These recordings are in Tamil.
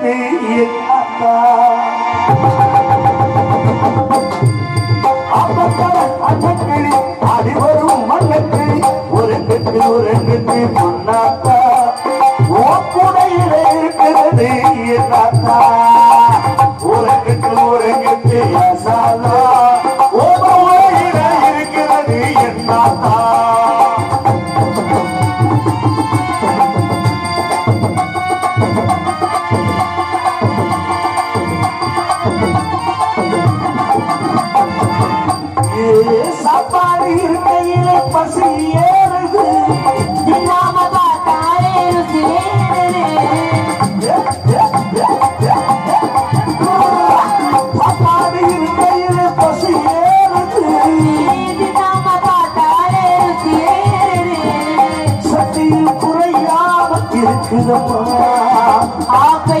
நினைத்தது என் அம்மா அப்பத்தவன் அண்ணக்கிளி அது வரும் மண்ணக்கிளி ஒரு கட்டு ஒரு அப்பாடி இருக்கையிலே பசி ஏறுது. இல்லாம பார்த்தா ஏறுது அப்பாடி இருக்கையிலே பசி ஏறுது. இல்லாம பார்த்தா இருக்குதம்மா. ஆப்பை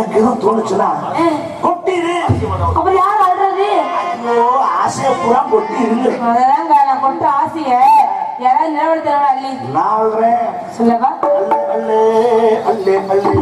உனக்கு எதுவும் தோணுச்சுன்னா கொட்டிடு அப்புறம் யார் அழுறது ஐயோ ஆசையை பூரா கொட்டி இருக்கு அதெல்லாம் நான் கொண்டு ஆசைய. யாராவது நிலவரத்தனோட அள்ளி? நான் சொல்லவா? அல்லே அல்லே அல்லே அல்லே